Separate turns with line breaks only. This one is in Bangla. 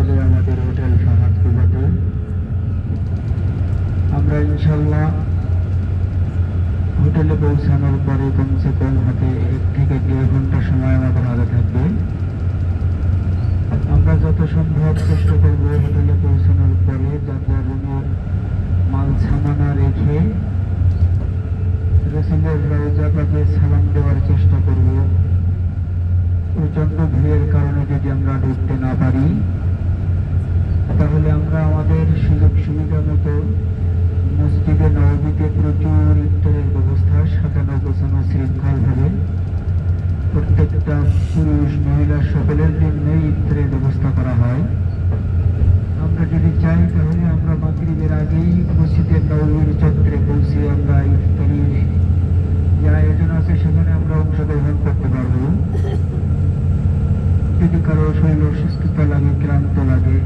হলো আমাদের হোটেল ফাহাদ আমরা ইনশাল্লাহ হোটেলে পৌঁছানোর পরে কমসে কম হাতে এক থেকে দেড় ঘণ্টা সময় আমাদের হাতে থাকবে। আমরা যত সম্ভব চেষ্টা করব হোটেলে পৌঁছানোর পরে যাত্রার রুমের মাল সামানা রেখে রসিলের রওজা সালাম দেওয়ার চেষ্টা করব। প্রচণ্ড ভিড়ের কারণে যদি আমরা ঢুকতে না পারি প্রত্যেকটা পুরুষ মহিলা সকলের জন্যই ইত্রের ব্যবস্থা করা হয়। আমরা যদি চাই তাহলে আমরা মাগরিবের আগেই মসজিদের নবমীর চত্বরে পৌঁছে আমরা ইফতারির যে আয়োজন আছে সেখানে আমরা অংশগ্রহণ করতে পারব। যদি কারও শরীর অসুস্থতা লাগে, ক্লান্ত লাগে